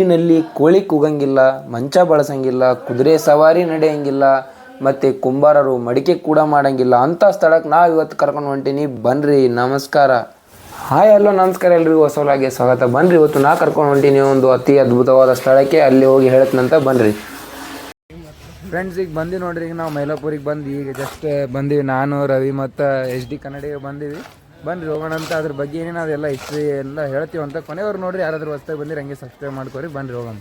ಊರಿನಲ್ಲಿ ಕೋಳಿ ಕೂಗಂಗಿಲ್ಲ, ಮಂಚ ಬಳಸಂಗಿಲ್ಲ, ಕುದುರೆ ಸವಾರಿ ನಡೆಯಂಗಿಲ್ಲ, ಮತ್ತು ಕುಂಬಾರರು ಮಡಿಕೆ ಕೂಡ ಮಾಡಂಗಿಲ್ಲ ಅಂಥ ಸ್ಥಳಕ್ಕೆ ನಾವು ಇವತ್ತು ಕರ್ಕೊಂಡು ಹೊಂಟೀನಿ. ಬನ್ರಿ, ನಮಸ್ಕಾರ. ಹಾಯ್, ಹಲೋ, ನಮಸ್ಕಾರ ಎಲ್ರಿಗೂ. ಹೊಸಲಾಗೆ ಸ್ವಾಗತ. ಬನ್ರಿ, ಇವತ್ತು ನಾ ಕರ್ಕೊಂಡು ಹೊಂಟೀನಿ ಒಂದು ಅತಿ ಅದ್ಭುತವಾದ ಸ್ಥಳಕ್ಕೆ. ಅಲ್ಲಿ ಹೋಗಿ ಹೇಳ್ತಂತ ಬನ್ರಿ. ಫ್ರೆಂಡ್ಸ್ ಈಗ ಬಂದು ನೋಡ್ರಿ, ಈಗ ನಾವು ಮೈಲಾಪುರಿಗೆ ಬಂದು ಈಗ ಜಸ್ಟ್ ಬಂದೀವಿ. ನಾನು, ರವಿ ಮತ್ತು ಎಚ್ ಡಿ ಕನ್ನಡಿಗೆ ಬಂದೀವಿ. ಬನ್ರಿ ಹೋಗೋಣ ಅಂತ, ಅದ್ರ ಬಗ್ಗೆ ಏನೇನು ಅದೆಲ್ಲ ಹಿಸ್ಟ್ರಿ ಎಲ್ಲ ಹೇಳ್ತೀವಿ ಅಂತ ಕೊನೆಯವ್ರು ನೋಡ್ರಿ, ಯಾರಾದರೂ ಹೊಸ್ದಾಗಿ ಬಂದಿರಿ ಹಂಗೆ ಸಬ್ಸ್ಕ್ರೈಬ್ ಮಾಡ್ಕೊರಿ, ಬನ್ರಿ ಹೋಗೋಣ.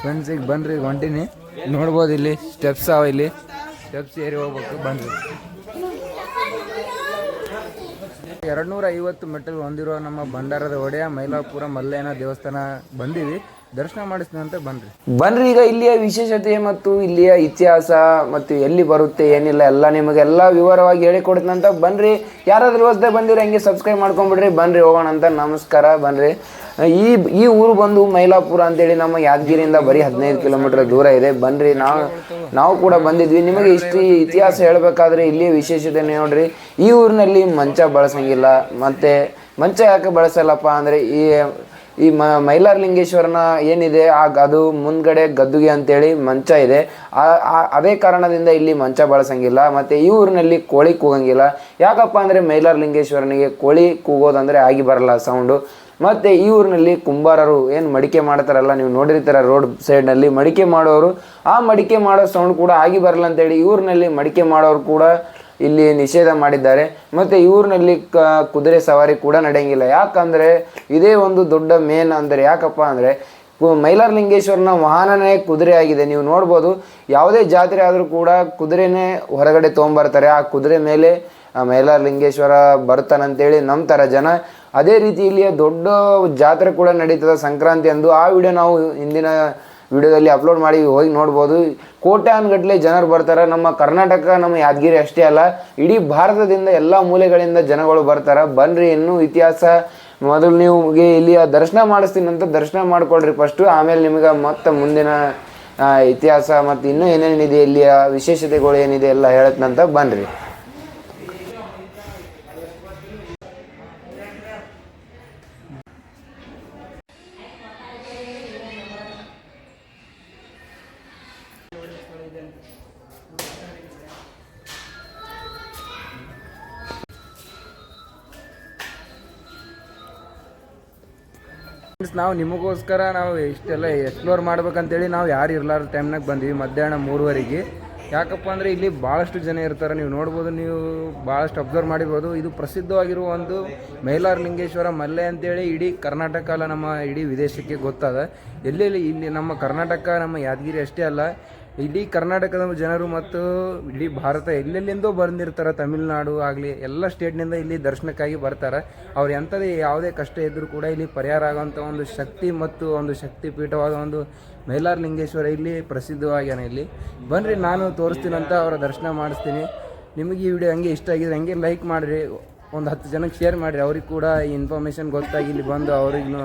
ಫ್ರೆಂಡ್ಸ್ ಈಗ ಬನ್ರಿ ಹೊಂಟಿನಿ. ನೋಡ್ಬೋದು ಇಲ್ಲಿ ಸ್ಟೆಪ್ಸ್ ಅವ ಇಲ್ಲಿ. ಸ್ಟೆಪ್ಸ್ ಏರಿ ಹೋಗ್ಬೇಕು, ಬನ್ರಿ. ಎರಡು ನೂರ ಐವತ್ತು ಮೆಟ್ಟಲು ಹೊಂದಿರುವ ನಮ್ಮ ಭಂಡಾರದ ಒಡೆಯ ಮೈಲಾಪುರ ಮಲ್ಲೇನ ದೇವಸ್ಥಾನ ಬಂದೀವಿ ದರ್ಶನ ಮಾಡಿಸ್ತೀನಿ ಅಂತ ಬನ್ರಿ. ಬನ್ರಿ, ಈಗ ಇಲ್ಲಿಯ ವಿಶೇಷತೆ ಮತ್ತು ಇಲ್ಲಿಯ ಇತಿಹಾಸ ಮತ್ತು ಎಲ್ಲಿ ಬರುತ್ತೆ, ಏನಿಲ್ಲ, ಎಲ್ಲ ನಿಮಗೆ ಎಲ್ಲ ವಿವರವಾಗಿ ಹೇಳಿಕೊಡ್ತೀನಿ ಅಂತ ಬನ್ರಿ. ಯಾರಾದ್ರೂ ಹೊಸದೇ ಬಂದಿರ ಹಂಗೆ ಸಬ್ಸ್ಕ್ರೈಬ್ ಮಾಡ್ಕೊಂಬಿಡ್ರಿ. ಬನ್ರಿ, ಹೋಗೋಣ ಅಂತ ನಮಸ್ಕಾರ, ಬನ್ರಿ. ಈ ಈ ಊರು ಬಂದು ಮೈಲಾಪುರ ಅಂತೇಳಿ ನಮ್ಮ ಯಾದಗಿರಿಯಿಂದ ಬರೀ ಹದಿನೈದು ಕಿಲೋಮೀಟರ್ ದೂರ ಇದೆ. ಬನ್ರಿ, ನಾವು ನಾವು ಕೂಡ ಬಂದಿದ್ವಿ. ನಿಮಗೆ ಇಷ್ಟು ಇತಿಹಾಸ ಹೇಳಬೇಕಾದ್ರೆ ಇಲ್ಲಿ ವಿಶೇಷತೆ ನೋಡ್ರಿ. ಈ ಊರಿನಲ್ಲಿ ಮಂಚ ಬಳಸಂಗಿಲ್ಲ. ಮತ್ತೆ ಮಂಚ ಯಾಕೆ ಬಳಸಲ್ಲಪ್ಪ ಅಂದರೆ ಈ ಈ ಮ, ಮೈಲಾರಲಿಂಗೇಶ್ವರನ ಏನಿದೆ, ಆ ಅದು ಮುಂದ್ಗಡೆ ಗದ್ದುಗೆ ಅಂತೇಳಿ ಮಂಚ ಇದೆ. ಅದೇ ಕಾರಣದಿಂದ ಇಲ್ಲಿ ಮಂಚ ಬಳಸಂಗಿಲ್ಲ, ಮತ್ತು ಈ ಊರಿನಲ್ಲಿ ಕೋಳಿ ಕೂಗಂಗಿಲ್ಲ. ಯಾಕಪ್ಪ ಅಂದರೆ ಮೈಲಾರಲಿಂಗೇಶ್ವರನಿಗೆ ಕೋಳಿ ಕೂಗೋದಂದರೆ ಆಗಿ ಬರಲ್ಲ ಸೌಂಡು. ಮತ್ತು ಈ ಊರಿನಲ್ಲಿ ಕುಂಬಾರರು ಏನು ಮಡಿಕೆ ಮಾಡ್ತಾರಲ್ಲ, ನೀವು ನೋಡಿರ್ತೀರ ರೋಡ್ ಸೈಡ್ನಲ್ಲಿ ಮಡಿಕೆ ಮಾಡೋರು. ಆ ಮಡಿಕೆ ಮಾಡೋ ಸೌಂಡ್ ಕೂಡ ಆಗಿ ಬರಲ್ಲ ಅಂತೇಳಿ ಈ ಊರಿನಲ್ಲಿ ಮಡಿಕೆ ಮಾಡೋರು ಕೂಡ ಇಲ್ಲಿ ನಿಷೇಧ ಮಾಡಿದ್ದಾರೆ. ಮತ್ತು ಇವ್ರನಲ್ಲಿ ಕ, ಕುದುರೆ ಸವಾರಿ ಕೂಡ ನಡೆಯಂಗಿಲ್ಲ. ಯಾಕಂದರೆ ಇದೇ ಒಂದು ದೊಡ್ಡ ಮೇನ್ ಅಂದರೆ ಯಾಕಪ್ಪ ಅಂದರೆ ಮೈಲಾರಲಿಂಗೇಶ್ವರನ ವಾಹನನೇ ಕುದುರೆ ಆಗಿದೆ. ನೀವು ನೋಡ್ಬೋದು, ಯಾವುದೇ ಜಾತ್ರೆ ಆದರೂ ಕೂಡ ಕುದುರೆನೇ ಹೊರಗಡೆ ತೊಗೊಂಬರ್ತಾರೆ. ಆ ಕುದುರೆ ಮೇಲೆ ಮೈಲಾರ ಮೈಲಾರಲಿಂಗೇಶ್ವರ ಬರ್ತಾನಂತೇಳಿ ನಂಬ್ತಾರೆ ಜನ. ಅದೇ ರೀತಿ ಇಲ್ಲಿಯ ದೊಡ್ಡ ಜಾತ್ರೆ ಕೂಡ ನಡೀತದೆ ಸಂಕ್ರಾಂತಿ ಅಂದು. ಆ ವಿಡಿಯೋ ನಾವು ಹಿಂದಿನ ವಿಡಿಯೋದಲ್ಲಿ ಅಪ್ಲೋಡ್ ಮಾಡಿ ಹೋಗಿ ನೋಡ್ಬೋದು. ಕೋಟ್ಯಾನ್ಗಟ್ಲೆ ಜನರು ಬರ್ತಾರೆ. ನಮ್ಮ ಕರ್ನಾಟಕ, ನಮ್ಮ ಯಾದಗಿರಿ ಅಷ್ಟೇ ಅಲ್ಲ, ಇಡೀ ಭಾರತದಿಂದ ಎಲ್ಲ ಮೂಲೆಗಳಿಂದ ಜನಗಳು ಬರ್ತಾರೆ. ಬನ್ರಿ, ಇನ್ನೂ ಇತಿಹಾಸ. ಮೊದಲು ನಿಮಗೆ ಇಲ್ಲಿ ದರ್ಶನ ಮಾಡಿಸ್ತೀನಿ ಅಂತ ದರ್ಶನ ಮಾಡ್ಕೊಳ್ರಿ ಫಸ್ಟು ಆಮೇಲೆ ನಿಮಗೆ ಮತ್ತೆ ಮುಂದಿನ ಇತಿಹಾಸ ಮತ್ತು ಇನ್ನೂ ಏನೇನಿದೆ ಇಲ್ಲಿಯ ವಿಶೇಷತೆಗಳು ಏನಿದೆ ಎಲ್ಲ ಹೇಳತ್ನಂತ ಬನ್ರಿ. ನಾವು ನಿಮಗೋಸ್ಕರ ನಾವು ಇಷ್ಟೆಲ್ಲ ಎಕ್ಸ್ಪ್ಲೋರ್ ಮಾಡ್ಬೇಕಂತೇಳಿ ನಾವು ಯಾರು ಇರ್ಲಾರ್ದ ಟೈಮ್ನಾಗ ಬಂದ್ವಿ, ಮಧ್ಯಾಹ್ನ ಮೂರುವರೆಗೆ. ಯಾಕಪ್ಪ ಅಂದರೆ ಇಲ್ಲಿ ಭಾಳಷ್ಟು ಜನ ಇರ್ತಾರೆ, ನೀವು ನೋಡ್ಬೋದು, ನೀವು ಭಾಳಷ್ಟು ಅಬ್ಸರ್ವ್ ಮಾಡಿರ್ಬೋದು. ಇದು ಪ್ರಸಿದ್ಧವಾಗಿರುವ ಒಂದು ಮೈಲಾರಲಿಂಗೇಶ್ವರ ಮಲ್ಲೆ ಅಂತೇಳಿ ಇಡೀ ಕರ್ನಾಟಕ ಅಲ್ಲ, ನಮ್ಮ ಇಡೀ ವಿದೇಶಕ್ಕೆ ಗೊತ್ತಾದ. ಎಲ್ಲೆಲ್ಲಿ ಇಲ್ಲಿ ನಮ್ಮ ಕರ್ನಾಟಕ, ನಮ್ಮ ಯಾದಗಿರಿ ಅಷ್ಟೇ ಅಲ್ಲ ಇಡೀ ಕರ್ನಾಟಕದ ಜನರು ಮತ್ತು ಇಡೀ ಭಾರತ ಎಲ್ಲೆಲ್ಲಿಂದೋ ಬಂದಿರ್ತಾರೆ ತಮಿಳುನಾಡು ಆಗಲಿ ಎಲ್ಲ ಸ್ಟೇಟ್ನಿಂದ ಇಲ್ಲಿ ದರ್ಶನಕ್ಕಾಗಿ ಬರ್ತಾರೆ. ಅವ್ರು ಎಂಥದೇ ಯಾವುದೇ ಕಷ್ಟ ಇದ್ದರೂ ಕೂಡ ಇಲ್ಲಿ ಪರಿಹಾರ ಆಗೋಂಥ ಒಂದು ಶಕ್ತಿ ಮತ್ತು ಒಂದು ಶಕ್ತಿ ಪೀಠವಾದ ಒಂದು ಮೈಲಾರಲಿಂಗೇಶ್ವರ ಇಲ್ಲಿ ಪ್ರಸಿದ್ಧವಾಗ್ಯಾನ ಇಲ್ಲಿ. ಬನ್ನಿರಿ ನಾನು ತೋರಿಸ್ತೀನಂತ ಅವರ ದರ್ಶನ ಮಾಡಿಸ್ತೀನಿ. ನಿಮಗೆ ಈ ವಿಡಿಯೋ ಹಂಗೆ ಇಷ್ಟ ಆಗಿದ್ರೆ ಹಂಗೆ ಲೈಕ್ ಮಾಡಿರಿ ಒಂದು ಹತ್ತು ಜನಕ್ಕೆ ಶೇರ್ ಮಾಡಿರಿ. ಅವ್ರಿಗೆ ಕೂಡ ಈ ಇನ್ಫಾರ್ಮೇಷನ್ ಗೊತ್ತಾಗಿ ಇಲ್ಲಿ ಬಂದು ಅವ್ರಿಗೂ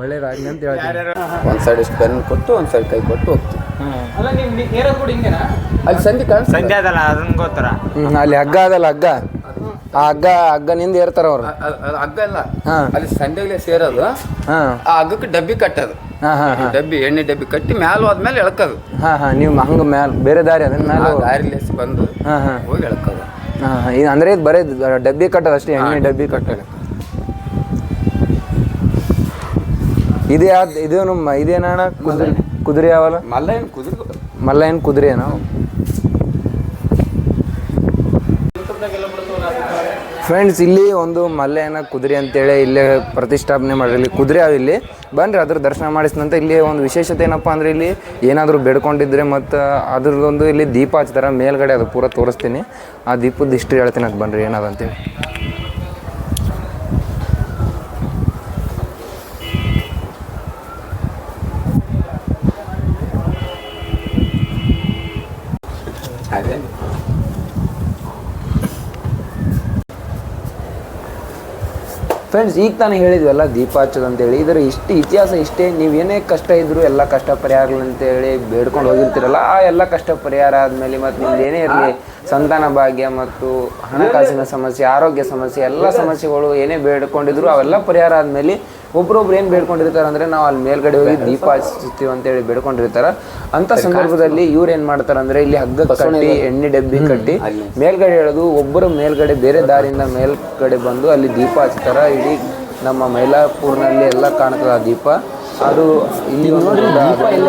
ಒಳ್ಳೇದಾಗಲಿ ಅಂತ ಹೇಳ್ತೀನಿ. ಒಂದು ಸೈಡ್ ಇಷ್ಟು ಬೆನ್ನು ಕೊಟ್ಟು ಒಂದು ಸೈಡ್ ಕೈ ಕೊಟ್ಟು ಹೋಗ್ತೀವಿ ಅಲ್ಲ ನೀವು ನೇರ ಕೂಡ ಹಿಂಗೆನಾ? ಅಲ್ಲಿ ಸಂಧಿ ಸಂಜೆ ಅದಲ್ಲ ಅದನ್ನ ಗೊತ್ತರ. ಹ್ಮ್, ಅಲ್ಲಿ ಹಗ್ಗ ಅದಲ್ಲ ಹಗ್ಗ. ಆ ಹಗ್ಗ ಹಗ್ಗನಿಂದ ಏರ್ತಾರ ಅವ್ರು. ಅ- ಅ- ಅದು ಹಗ್ಗ ಅಲ್ಲ. ಹಾ. ಅಲ್ಲಿ ಸಂಡೆಗೆ ಸೇರೋದು. ಹಾ. ಆ ಹಗ್ಗಕ್ಕೆ ಡಬ್ಬಿ ಕಟ್ಟೋದು. ಹಾ ಹಾ ಹಾ. ಡಬ್ಬಿ ಎಣ್ಣೆ ಡಬ್ಬಿ ಕಟ್ಟಿ ಮ್ಯಾಲ ಹೋದ್ಮೇಲೆ ಎಳ್ಕೋದು. ಹಾ ಹಾ ನೀವು ಹಂಗ ಮ್ಯಾಲ ಬೇರೆ ದಾರಿ ಅದನ್ನ ಮ್ಯಾಲ ದಾರಿಲೇಸಿ ಬಂದು ಹಾ ಹಾ. ಹೋಗಿ ಎಳ್ಕೋದು. ಹಾ ಹಾ. ಇದು ಅಂದ್ರೆ ಇದು ಬರೀ ಡಬ್ಬಿ ಕಟ್ಟೋದು ಅಷ್ಟೇ ಎಣ್ಣೆ ಡಬ್ಬಿ ಕಟ್ಟೋದು. ಇದು ಯಾವ್ದು ಇದು ನಮ್ಮ ಇದೇನಣ್ಣ ಕುದುರೆ ಕುದುರೆ ಯಾವಲ್ಲ? ಮಲ್ಲ ಏನು ಕುದುರೆ ಮಲ್ಲ ಏನು ಕುದುರೆ ಏನೋ ಫ್ರೆಂಡ್ಸ್ ಇಲ್ಲಿ ಒಂದು ಮಲ್ಲಯನ ಕುದುರೆ ಅಂತೇಳಿ ಇಲ್ಲೇ ಪ್ರತಿಷ್ಠಾಪನೆ ಮಾಡ್ರಿ ಇಲ್ಲಿ ಕುದುರೆ ಅವ ಇಲ್ಲಿ? ಬನ್ರಿ ಅದ್ರ ದರ್ಶನ ಮಾಡಿಸಿದಂತ ಇಲ್ಲಿ ಒಂದು ವಿಶೇಷತೆ ಏನಪ್ಪ ಅಂದ್ರೆ ಇಲ್ಲಿ ಏನಾದರೂ ಬೇಡ್ಕೊಂಡಿದ್ರೆ ಮತ್ತು ಅದ್ರದ್ದೊಂದು ಇಲ್ಲಿ ದೀಪ ಹಚ್ತಾರ. ಮೇಲ್ಗಡೆ ಅದು ಪೂರ ತೋರಿಸ್ತೀನಿ. ಆ ದೀಪದ ಹಿಸ್ಟ್ರಿ ಹೇಳ್ತೀನಿ ಅದು ಬನ್ರಿ ಏನದಂತೇಳಿ. ಫ್ರೆಂಡ್ಸ್ ಈಗ ತಾನೇ ಹೇಳಿದ್ವಲ್ಲ ದೀಪ ಅಂತೇಳಿ. ಇದರ ಇಷ್ಟು ಇತಿಹಾಸ ಇಷ್ಟೇ. ನೀವು ಏನೇ ಕಷ್ಟ ಇದ್ದರೂ ಎಲ್ಲ ಕಷ್ಟ ಪರಿಹಾರ ಅಂತೇಳಿ ಬೇಡ್ಕೊಂಡು ಹೋಗಿರ್ತೀರಲ್ಲ, ಆ ಎಲ್ಲ ಕಷ್ಟ ಪರಿಹಾರ ಆದಮೇಲೆ ಮತ್ತು ನಿಮ್ದು ಏನೇ ಇರಲಿ ಸಂತಾನ ಭಾಗ್ಯ ಮತ್ತು ಹಣಕಾಸಿನ ಸಮಸ್ಯೆ ಆರೋಗ್ಯ ಸಮಸ್ಯೆ ಎಲ್ಲ ಸಮಸ್ಯೆಗಳು ಏನೇ ಬೇಡ್ಕೊಂಡಿದ್ರು ಅವೆಲ್ಲ ಪರಿಹಾರ ಆದ್ಮೇಲೆ ಒಬ್ರೊಬ್ರು ಏನು ಬೇಡ್ಕೊಂಡಿರ್ತಾರೆ ಅಂದರೆ ನಾವು ಅಲ್ಲಿ ಮೇಲ್ಗಡೆ ಹೋಗಿ ದೀಪ ಹಚ್ತೀವಿ ಅಂತೇಳಿ ಬೇಡ್ಕೊಂಡಿರ್ತಾರೆ. ಅಂತ ಸಂದರ್ಭದಲ್ಲಿ ಇವ್ರು ಏನು ಮಾಡ್ತಾರೆ ಅಂದರೆ ಇಲ್ಲಿ ಹಗ್ಗ ಕಟ್ಟಿ ಎಣ್ಣೆ ಡಬ್ಬಿ ಕಟ್ಟಿ ಮೇಲ್ಗಡೆ ಹೇಳೋದು ಒಬ್ಬರು ಮೇಲ್ಗಡೆ ಬೇರೆ ದಾರಿಯಿಂದ ಮೇಲ್ಗಡೆ ಬಂದು ಅಲ್ಲಿ ದೀಪ ಹಚ್ತಾರ. ಇಡೀ ನಮ್ಮ ಮೈಲಾಪುರ್ನಲ್ಲಿ ಎಲ್ಲ ಕಾಣ್ತದ ಆ ದೀಪ. ಅದು ಇಲ್ಲಿ ನೋಡ್ರಿ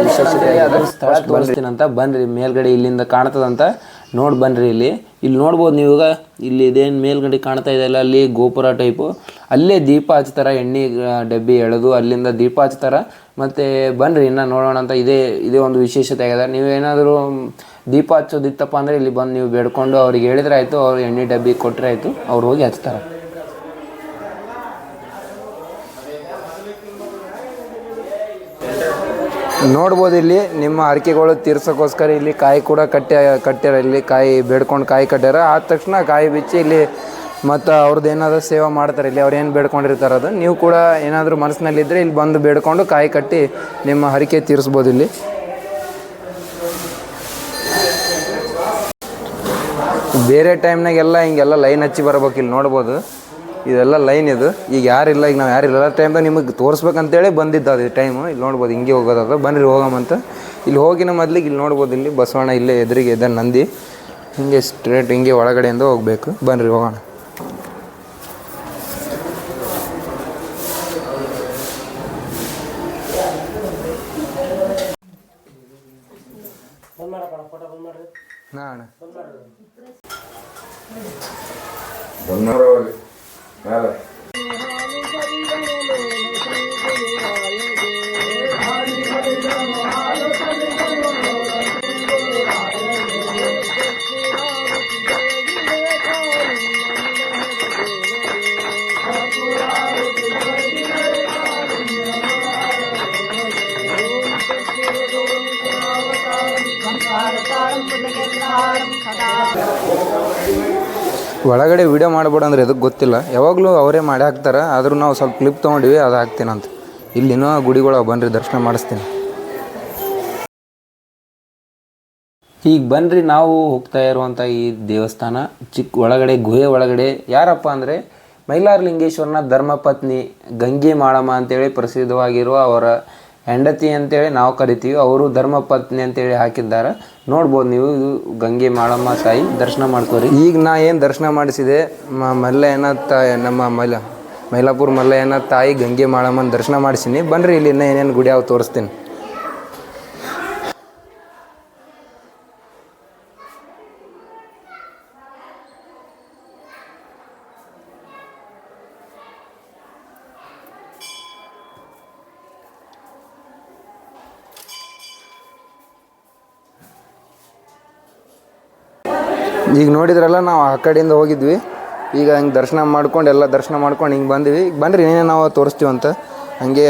ವಿಶೇಷತೆ ಅದರ ಸ್ಥಳ ತೋರಿಸ್ತೀನಿ ಅಂತ ಬನ್ರಿ ಮೇಲ್ಗಡೆ ಇಲ್ಲಿಂದ ಕಾಣ್ತದಂತ ನೋಡಿ ಬನ್ನಿರಿ ಇಲ್ಲಿ. ಇಲ್ಲಿ ನೋಡ್ಬೋದು ನೀವು ಇಲ್ಲಿ ಇದೇನು ಮೇಲ್ಗಡೆ ಕಾಣ್ತಾ ಇದೆಯಲ್ಲ ಅಲ್ಲಿ ಗೋಪುರ ಟೈಪು ಅಲ್ಲೇ ದೀಪ ಹಚ್ತಾರೆ ಎಣ್ಣೆ ಡಬ್ಬಿ ಎಳೆದು ಅಲ್ಲಿಂದ ದೀಪ ಹಚ್ತಾರೆ ಮತ್ತು ಬನ್ನಿರಿ ಇನ್ನೂ ನೋಡೋಣ ಅಂತ ಇದೇ ಇದೇ ಒಂದು ವಿಶೇಷತೆ ಆಗಿದೆ. ನೀವೇನಾದರೂ ದೀಪ ಹಚ್ಚೋದಿತ್ತಪ್ಪ ಅಂದರೆ ಇಲ್ಲಿ ಬಂದು ನೀವು ಬೇಡ್ಕೊಂಡು ಅವ್ರಿಗೆ ಹೇಳಿದ್ರೆ ಆಯಿತು, ಅವ್ರು ಎಣ್ಣೆ, ಡಬ್ಬಿ ಕೊಟ್ಟರೆ ಆಯಿತು, ಅವ್ರು ಹೋಗಿ ಹಚ್ತಾರೆ. ನೋಡ್ಬೋದು ಇಲ್ಲಿ. ನಿಮ್ಮ ಹರಕೆಗಳು ತೀರ್ಸೋಕ್ಕೋಸ್ಕರ ಇಲ್ಲಿ ಕಾಯಿ ಕೂಡ ಕಟ್ಟಿ ಕಟ್ಟ್ಯಾರ ಇಲ್ಲಿ ಕಾಯಿ ಬೇಡ್ಕೊಂಡು ಕಾಯಿ ಕಟ್ಟ್ಯಾರ ಆದ ತಕ್ಷಣ ಕಾಯಿ ಬಿಚ್ಚಿ ಇಲ್ಲಿ ಮತ್ತು ಅವ್ರದ್ದು ಏನಾದರೂ ಸೇವೆ ಮಾಡ್ತಾರೆ ಇಲ್ಲಿ. ಅವ್ರು ಏನು ಬೇಡ್ಕೊಂಡಿರ್ತಾರೆ ಅದು. ನೀವು ಕೂಡ ಏನಾದರೂ ಮನಸ್ಸಿನಲ್ಲಿದ್ದರೆ ಇಲ್ಲಿ ಬಂದು ಬೇಡ್ಕೊಂಡು ಕಾಯಿ ಕಟ್ಟಿ ನಿಮ್ಮ ಹರಕೆ ತೀರಿಸ್ಬೋದು ಇಲ್ಲಿ. ಬೇರೆ ಟೈಮ್ನಾಗೆಲ್ಲ ಹಿಂಗೆಲ್ಲ ಲೈನ್ ಹಚ್ಚಿ ಬರ್ಬೇಕು ಇಲ್ಲಿ ನೋಡ್ಬೋದು. ಇದೆಲ್ಲ ಲೈನ್ ಇದು. ಈಗ ಯಾರಿಲ್ಲ ಈಗ ನಾವು ಯಾರಿಲ್ಲ ಟೈಮ್ದಾಗ ನಿಮಗೆ ತೋರಿಸ್ಬೇಕಂತೇಳಿ ಬಂದಿದ್ದು ಅದು ಟೈಮು ಇಲ್ಲಿ ನೋಡ್ಬೋದು, ಹಿಂಗೆ ಹೋಗೋದದ ಬನ್ರಿ ಹೋಗಮಂತ ಇಲ್ಲಿ ಹೋಗಿನ ಮೊದ್ಲಿಗೆ ಇಲ್ಲಿ ನೋಡ್ಬೋದು, ಇಲ್ಲಿ ಬಸವಣ್ಣ ಇಲ್ಲೇ ಎದುರಿಗೆ ಇದೆ ನಂದಿ. ಹಿಂಗೆ ಸ್ಟ್ರೇಟ್ ಹಿಂಗೆ ಒಳಗಡೆಯಿಂದ ಹೋಗ್ಬೇಕು. ಬನ್ರಿ, ಹೋಗೋಣ. Vai. ಒಳಗಡೆ ವಿಡಿಯೋ ಮಾಡ್ಬೇಡ ಅಂದ್ರೆ ಎದಕ್ಕೆ ಗೊತ್ತಿಲ್ಲ. ಯಾವಾಗಲೂ ಅವರೇ ಮಾಡಿ ಹಾಕ್ತಾರೆ, ಆದರೂ ನಾವು ಸ್ವಲ್ಪ ಕ್ಲಿಪ್ ತೊಗೊಂಡಿವಿ, ಅದು ಹಾಕ್ತೀನಂತ ಇಲ್ಲಿನೂ ಗುಡಿಗಳು ಬನ್ರಿ ದರ್ಶನ ಮಾಡಿಸ್ತೀನಿ. ಈಗ ಬನ್ರಿ ನಾವು ಹೋಗ್ತಾ ಇರುವಂಥ ಈ ದೇವಸ್ಥಾನ ಚಿಕ್ಕ ಒಳಗಡೆ, ಗುಹೆ ಒಳಗಡೆ. ಯಾರಪ್ಪ ಅಂದರೆ ಮೈಲಾರಲಿಂಗೇಶ್ವರನ ಧರ್ಮಪತ್ನಿ ಗಂಗೆ ಮಾಳಮ್ಮ ಅಂತೇಳಿ ಪ್ರಸಿದ್ಧವಾಗಿರುವ ಅವರ ಹೆಂಡತಿ ಅಂತೇಳಿ ನಾವು ಕರಿತೀವಿ, ಅವರು ಧರ್ಮಪತ್ನಿ ಅಂತೇಳಿ ಹಾಕಿದ್ದಾರೆ. ನೋಡ್ಬೋದು ನೀವು, ಇದು ಗಂಗೆ ಮಾಳಮ್ಮ ತಾಯಿ ದರ್ಶನ ಮಾಡ್ಕೋರಿ. ಈಗ ನಾ ಏನು ದರ್ಶನ ಮಾಡಿಸಿದೆ ಮಲ್ಲಯ್ಯನ ತಾಯಿ, ನಮ್ಮ ಮೈಲ, ಮೈಲಾಪುರ ಮಲ್ಲಯ್ಯನ ತಾಯಿ ಗಂಗೆ ಮಾಳಮ್ಮನ ದರ್ಶನ ಮಾಡಿಸಿನಿ. ಬನ್ರಿ ಇಲ್ಲಿ ಇನ್ನೂ ಏನೇನು ಗುಡಿ ತೋರಿಸ್ತೀನಿ. ಈಗ ನೋಡಿದ್ರಲ್ಲ ನಾವು ಆ ಕಡೆಯಿಂದ ಹೋಗಿದ್ವಿ. ಈಗ ಹಂಗೆ ದರ್ಶನ ಮಾಡ್ಕೊಂಡು ಎಲ್ಲ ದರ್ಶನ ಮಾಡ್ಕೊಂಡು ಹಿಂಗೆ ಬಂದ್ವಿ. ಈಗ ಬಂದ್ರೆ ಏನೇ ನಾವು ಅಂತ. ಹಂಗೆ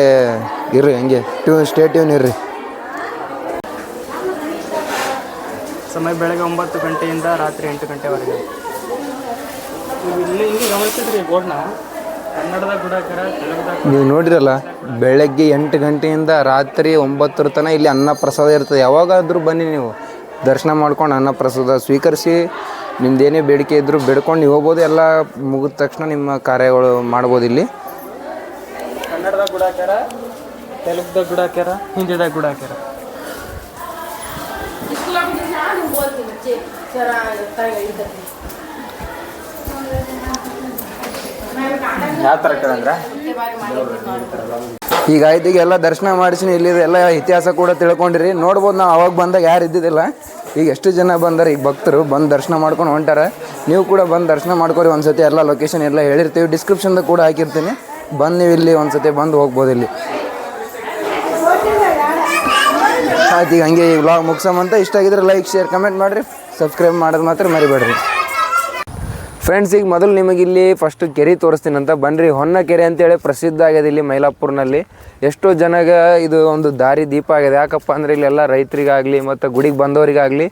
ಇರ್ರಿ ಹಂಗೆ. ಟ್ಯೂ ಸ್ಟೇ ಟ್ಯೂನ್ ಇರ್ರಿ. ಸಮಯ ಬೆಳಗ್ಗೆ ಒಂಬತ್ತು ಗಂಟೆಯಿಂದ ರಾತ್ರಿ ಎಂಟು ಗಂಟೆವರೆಗೆ. ನೀವು ಇಲ್ಲಿ ಹಿಂಗೆ ಗಮನಿಸಿದ್ರಿ ಬೋರ್ಡ್ನ? ಕನ್ನಡದ ಗುಡಾಕರ ತೆಲುಗುದ ನೀವು ನೋಡಿರಲ್ಲ ಬೆಳಗ್ಗೆ ಎಂಟು ಗಂಟೆಯಿಂದ ರಾತ್ರಿ ಒಂಬತ್ತರ ತನಕ ಇಲ್ಲಿ ಅನ್ನ ಪ್ರಸಾದ ಇರ್ತದೆ. ಯಾವಾಗಾದರೂ ಬನ್ನಿ ನೀವು. ದರ್ಶನ ಮಾಡ್ಕೊಂಡು ಅನ್ನ ಪ್ರಸಾದ ಸ್ವೀಕರಿಸಿ ನಿಮ್ದೇನೇ ಬೇಡಿಕೆ ಇದ್ದರೂ ಬೇಡ್ಕೊಂಡು ನೀವು ಹೋಗ್ಬೋದು. ಎಲ್ಲ ಮುಗಿದ ತಕ್ಷಣ ನಿಮ್ಮ ಕಾರ್ಯಗಳು ಮಾಡ್ಬೋದು ಇಲ್ಲಿ. ಕನ್ನಡದ ಗುಡಾಕರ ತೆಲುಗುದ ಗುಡಾಕರ ಹಿಂದಿದ ಗುಡಾಕರ ಯಾವ ಥರ ಕೇಳಂದ್ರೆ? ಈಗ ಆಯ್ತು ಈಗ ಎಲ್ಲ ದರ್ಶನ ಮಾಡಿಸಿ ಇಲ್ಲಿ ಎಲ್ಲ ಇತಿಹಾಸ ಕೂಡ ತಿಳ್ಕೊಂಡಿರಿ. ನೋಡ್ಬೋದು ನಾವು ಅವಾಗ ಬಂದಾಗ ಯಾರು ಇದ್ದಿದ್ದಿಲ್ಲ. ಈಗ ಎಷ್ಟು ಜನ ಬಂದಾರೆ, ಈಗ ಭಕ್ತರು ಬಂದು ದರ್ಶನ ಮಾಡ್ಕೊಂಡು ಹೊಂಟಾರ. ನೀವು ಕೂಡ ಬಂದು ದರ್ಶನ ಮಾಡ್ಕೊರಿ, ಒಂದ್ಸತಿ ಎಲ್ಲ ಲೊಕೇಶನ್ ಎಲ್ಲ ಹೇಳಿರ್ತೀವಿ. ಡಿಸ್ಕ್ರಿಪ್ಷನ್ದಾಗ ಕೂಡ ಹಾಕಿರ್ತೀನಿ. ಬಂದು ನೀವು ಇಲ್ಲಿ ಒಂದ್ಸತಿ ಬಂದು ಹೋಗ್ಬೋದು ಇಲ್ಲಿ. ಆಯ್ತು, ಈಗ ಹಂಗೆ ಈ ವ್ಲಾಗ್ ಮುಗಿಸೋಮಂತ. ಇಷ್ಟ ಆಗಿದ್ರೆ ಲೈಕ್ ಶೇರ್ ಕಮೆಂಟ್ ಮಾಡಿರಿ. ಸಬ್ಸ್ಕ್ರೈಬ್ ಮಾಡೋದು ಮಾತ್ರ ಮರಿಬೇಡ್ರಿ. ಫ್ರೆಂಡ್ಸ್ ಈಗ ಮೊದಲು ನಿಮಗೆ ಇಲ್ಲಿ ಫಸ್ಟ್ ಕೆರೆ ತೋರಿಸ್ತೀನಿ ಅಂತ. ಬನ್ರಿ, ಹೊನ್ನ ಕೆರೆ ಅಂತೇಳಿ ಪ್ರಸಿದ್ಧ ಆಗಿದೆ ಇಲ್ಲಿ ಮೈಲಾಪುರ್ನಲ್ಲಿ. ಎಷ್ಟೋ ಜನಗ ಇದು ಒಂದು ದಾರಿ ದೀಪ ಆಗಿದೆ. ಯಾಕಪ್ಪ ಅಂದರೆ ಇಲ್ಲೆಲ್ಲ ರೈತರಿಗಾಗಲಿ ಮತ್ತು ಗುಡಿಗೆ ಬಂದವರಿಗಾಗಲಿ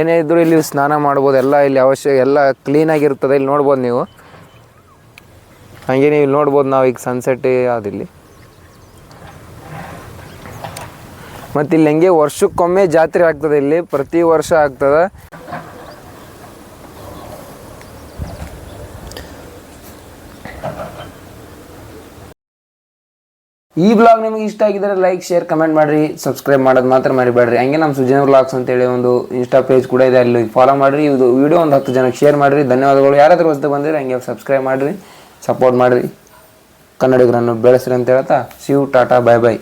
ಏನೇ ಇದ್ದರೂ ಇಲ್ಲಿ ಸ್ನಾನ ಮಾಡ್ಬೋದು. ಎಲ್ಲ ಇಲ್ಲಿ ಅವಶ್ಯ, ಎಲ್ಲ ಕ್ಲೀನಾಗಿರ್ತದೆ ಇಲ್ಲಿ ನೋಡ್ಬೋದು ನೀವು. ಹಾಗೆ ನೀವು ನೋಡ್ಬೋದು ನಾವು ಈಗ ಸನ್ಸೆಟ್ ಆದಿಲ್ಲಿ ಮತ್ತು ಇಲ್ಲಿ ಹೆಂಗೆ ವರ್ಷಕ್ಕೊಮ್ಮೆ ಜಾತ್ರೆ ಆಗ್ತದೆ ಇಲ್ಲಿ. ಪ್ರತಿ ವರ್ಷ ಆಗ್ತದೆ. ಈ ಬ್ಲಾಗ್ ನಿಮಗೆ ಇಷ್ಟ ಆಗಿದ್ರೆ ಲೈಕ್ ಶೇರ್ ಕಮೆಂಟ್ ಮಾಡಿರಿ. ಸಬ್ಸ್ಕ್ರೈಬ್ ಮಾಡೋದು ಮಾತ್ರ ಮರಿಬೇಡ್ರಿ. ಹಂಗೆ ನಮ್ಮ ಸುಜನ ಬ್ಲಾಗ್ಸ್ ಅಂತೇಳಿ ಒಂದು ಇನ್ಸ್ಟಾ ಪೇಜ್ ಕೂಡ ಇದೆ. ಅಲ್ಲಿ ಫಾಲೋ ಮಾಡಿರಿ. ಇದು ವಿಡಿಯೋ ಒಂದು ಹತ್ತು ಜನಕ್ಕೆ ಶೇರ್ ಮಾಡಿರಿ. ಧನ್ಯವಾದಗಳು. ಯಾರಾದ್ರೂ ಹೊಸದು ಬಂದಿರಿ ಹಂಗೆ ಸಬ್ಸ್ಕ್ರೈಬ್ ಮಾಡಿರಿ. ಸಪೋರ್ಟ್ ಮಾಡಿರಿ. ಕನ್ನಡಿಗರನ್ನು ಬೆಳೆಸ್ರಿ ಅಂತ ಹೇಳ್ತಾ. ಶಿವ್ ಟಾಟಾ ಬಾಯ್ ಬಾಯ್